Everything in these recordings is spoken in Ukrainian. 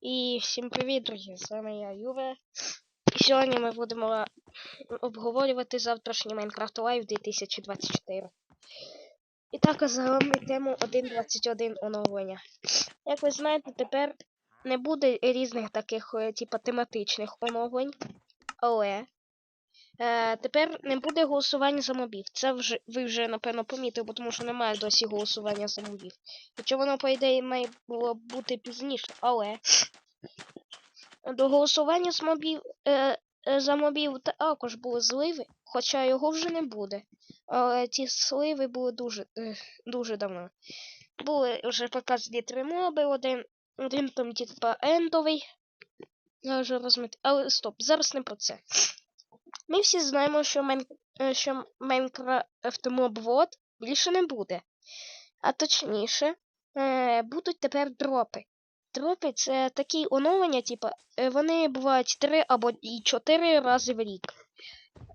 І всім привіт, друзі! З вами я, Юра. І сьогодні ми будемо обговорювати завтрашній Minecraft Live 2024. І так, а загалом йдемо 1.21 оновлення. Як ви знаєте, тепер не буде різних таких, е, типа, тематичних оновлень, але е, тепер не буде голосування за мобів. Це вже ви вже, напевно, помітили, тому що немає досі голосування за мобів. Хоча воно, по ідеї, має було бути пізніше, але до голосування з мобів, е, е, за мобів також були зливи, хоча його вже не буде. Але ті сливи були дуже, е, дуже давно. Були вже показані три моби, один, один там типа ендовий. Я вже розмит. Але стоп, зараз не про це. Ми всі знаємо, що, Майн... е, що Майнкрафт мобвод більше не буде. А точніше, е, будуть тепер дропи. Дропи це такі оновлення, типу, е, вони бувають 3 або і 4 рази в рік.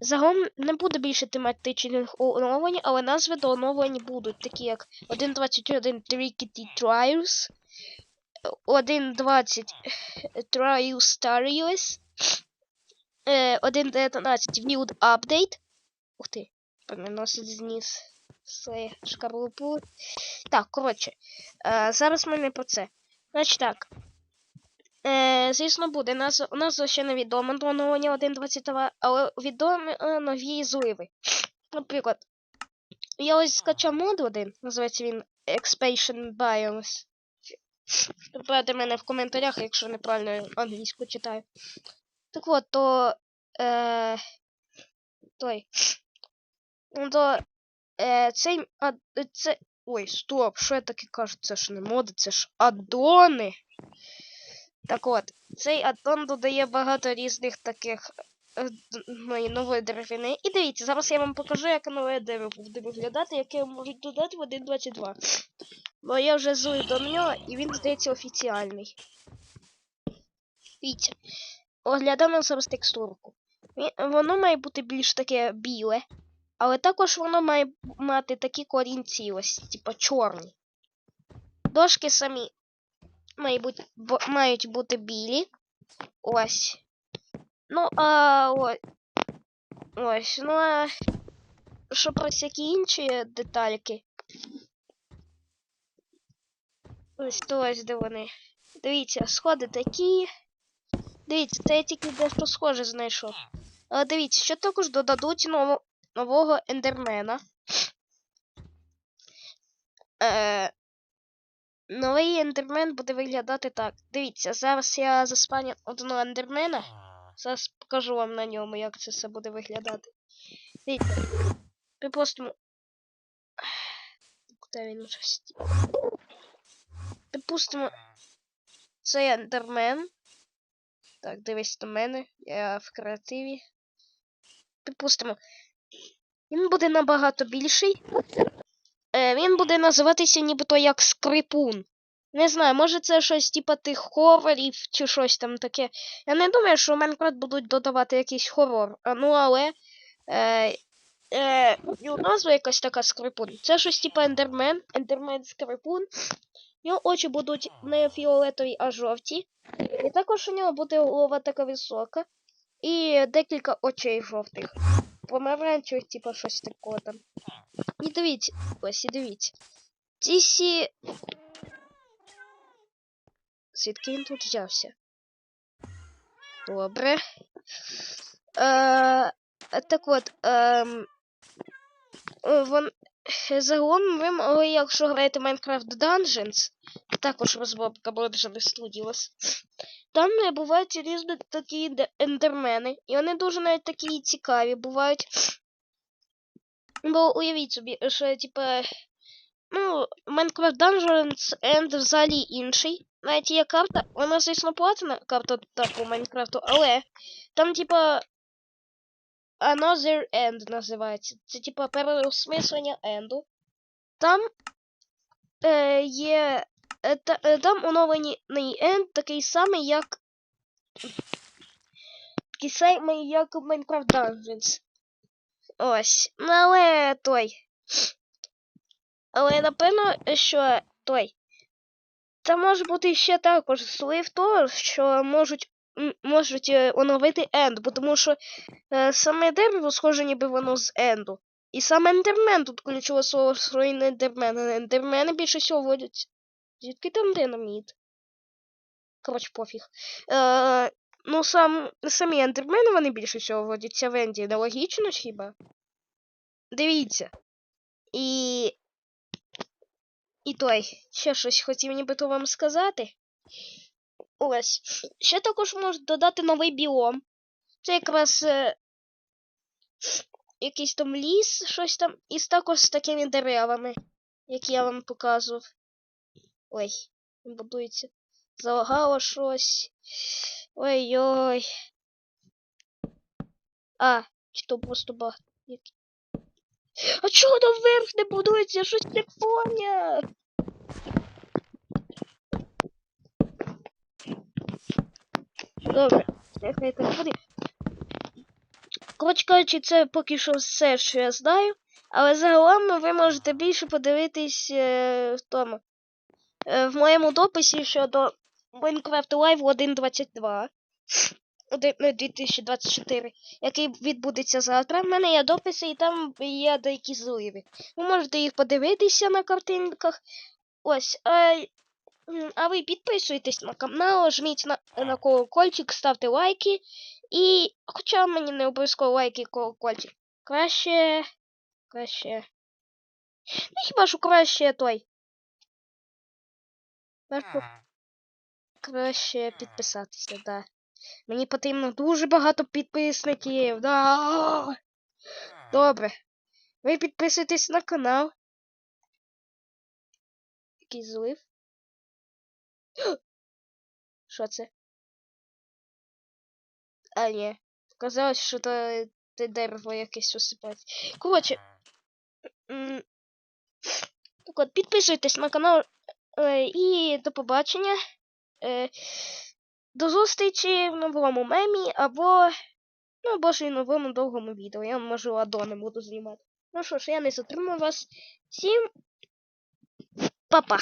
Загалом не буде більше тематичних оновлень, але назви до оновлень будуть, такі як 1.21 Trickety Trials, 1.20 Trials Starius, е, 1.19 Viewed Update. Ух ти, переносить зніс своє шкарлупу. Так, коротше, е, зараз ми не про це. Значить так. Е, звісно, буде. Нас, у нас ще не відомо до оновлення 1.22, але відомі е, нові зливи. Наприклад, я ось скачав мод один, називається він Expansion Biomes. Поправте мене в коментарях, якщо неправильно англійську читаю. Так от, то. Е, той. Ну, то. Е, цей. А, це, Ой, стоп, що я таке кажу? Це ж не моди, це ж аддони. Так от, цей аддон додає багато різних таких е, ну, нової деревини. І дивіться, зараз я вам покажу, як нове дерево буде виглядати, яке можуть додати в 1.22. Бо я вже злив до нього, і він, здається, офіціальний. Дивіться, оглядаємо зараз текстурку. Воно має бути більш таке біле. Але також воно має мати такі корінці, ось, типа чорні. Дошки самі мають бути білі. Ось. Ну, а ось. Ось. Ну а що про всякі інші детальки. Ось то ось де вони. Дивіться, сходи такі. Дивіться, це я тільки дещо схоже знайшов. Але дивіться, що також додадуть нову, нового ендермена. Е, новий ендермен буде виглядати так. Дивіться, зараз я заспаню одного ендермена. Зараз покажу вам на ньому, як це все буде виглядати. Дивіться. Припустимо. Куди він стів? Припустимо. Це ендермен. Так, дивись до мене. Я в креативі. Припустимо. Він буде набагато більший. Е, він буде називатися нібито як скрипун. Не знаю, може це щось типа тих хорорів чи щось там таке. Я не думаю, що в Майнкрафт будуть додавати якийсь хорор. Ну але. Е, е, його назва якась така скрипун. Це щось типа ендермен, ендермен скрипун. Його очі будуть не фіолетові, а жовті. І також у нього буде голова така висока. І декілька очей жовтих. Помаранчевих, типа щось такого там. І дивіться, ось і дивіться. Ці. Звідки він тут взявся? Добре. Е, так от, е, вон, загалом ви могли, якщо граєте Minecraft Dungeons, також розробка Bloodjump Studios, там е, бувають різні такі де- ендермени, і вони дуже навіть такі цікаві бувають. Бо уявіть собі, що типа. Ну, Minecraft Dungeons End взагалі інший. Навіть є карта, вона, звісно, платна карта так у Майнкрафту, але там, типа. Another End називається. Це типа переосмислення енду. Там е, є. Та, е, там оновлений енд такий самий, як. Такий самий, як Minecraft Dungeons. Ось. Ну, але той. Але напевно, що той. Це може бути ще також слив того, що можуть, можуть е, оновити енд, бо тому що е, саме дерево схоже, ніби воно з енду. І саме ендермен тут ключове слово і ендермен. а Ендермени більше всього водяться. Звідки там динаміт? Коротше, пофіг. Е, ну, сам, самі ендермени вони більше всього водяться в Енді. Нелогічно хіба? Дивіться. І. І той, ще щось хотів нібито вам сказати. Ось. Ще також можуть додати новий біом. Це якраз е, якийсь там ліс, щось там, і також з такими деревами, які я вам показував. Ой, будується. Залагало щось. Ой-ой. А, чи то просто баг. А чого наверх не будується? Я щось не поняв. Добре, нехай так буде. Коротше кажучи, це поки що все, що я знаю. Але загалом ви можете більше подивитись е, в тому. Е, в моєму дописі щодо Minecraft Live 1.22. 2024, який відбудеться завтра. В мене є дописи, і там є деякі зливи. Ви можете їх подивитися на картинках. Ось. М, а ви підписуйтесь на канал, жміть на, на колокольчик, ставте лайки. І. Хоча мені не обов'язково лайки і колокольчик. Краще. Краще. Ну хіба що краще той. Першу краще підписатися, да. Мені потрібно дуже багато підписників. Да. Добре. Ви підписуйтесь на канал. Який злив. Що це? А, ні. Казалось, що то, те дерево якесь осипається. Коротше. Так от, підписуйтесь на канал е, і до побачення. Е, до зустрічі в новому мемі або. Ну, або ж і новому довгому відео. Я можу адони буду знімати. Ну що ж, я не затримую вас. Всім па-па!